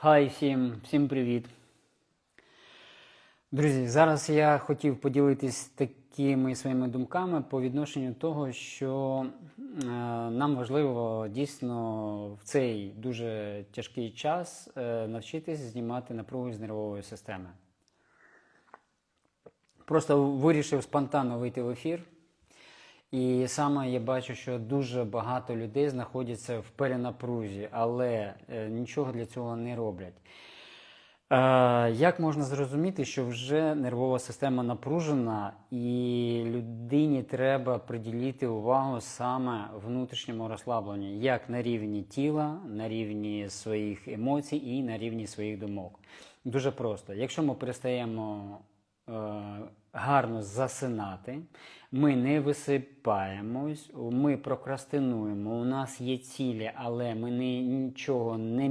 Хай всім, всім привіт. Друзі, зараз я хотів поділитись такими своїми думками по відношенню того, що е, нам важливо дійсно в цей дуже тяжкий час е, навчитись знімати напругу з нервової системи. Просто вирішив спонтанно вийти в ефір. І саме я бачу, що дуже багато людей знаходяться в перенапрузі, але е, нічого для цього не роблять. Е, як можна зрозуміти, що вже нервова система напружена, і людині треба приділити увагу саме внутрішньому розслабленню, як на рівні тіла, на рівні своїх емоцій і на рівні своїх думок. Дуже просто. Якщо ми перестаємо е, гарно засинати, ми не висипаємось, ми прокрастинуємо, у нас є цілі, але ми нічого не